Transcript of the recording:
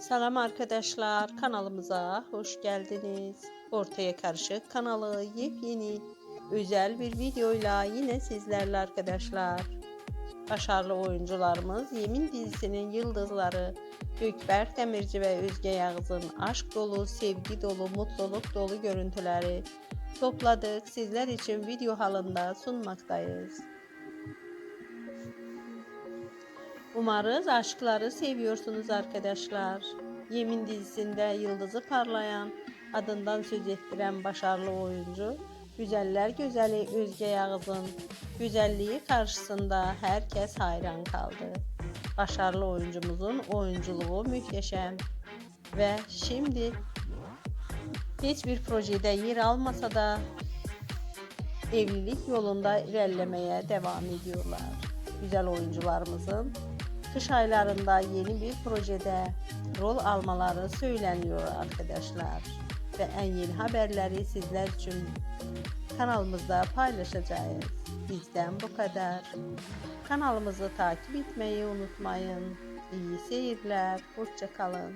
Selam arkadaşlar, kanalımıza hoş geldiniz. Ortaya Karışık kanalı yepyeni özel bir videoyla yine sizlerle arkadaşlar. Başarılı oyuncularımız Yemin dizisinin yıldızları Gökberk Demirci ve Özge Yağız'ın aşk dolu, sevgi dolu, mutluluk dolu görüntüleri topladık. Sizler için video halinde sunmaktayız. Umarız aşkları seviyorsunuz arkadaşlar. Yemin dizisinde yıldızı parlayan, adından söz ettiren başarılı oyuncu, güzeller güzeli Özge Yağız'ın güzelliği karşısında herkes hayran kaldı. Başarılı oyuncumuzun oyunculuğu muhteşem ve şimdi hiçbir projede yer almasa da evlilik yolunda ilerlemeye devam ediyorlar. Güzel oyuncularımızın kış aylarında yeni bir projede rol almaları söyleniyor arkadaşlar. Ve en yeni haberleri sizler için kanalımızda paylaşacağız. Bizden bu kadar. Kanalımızı takip etmeyi unutmayın. İyi seyirler. Hoşçakalın.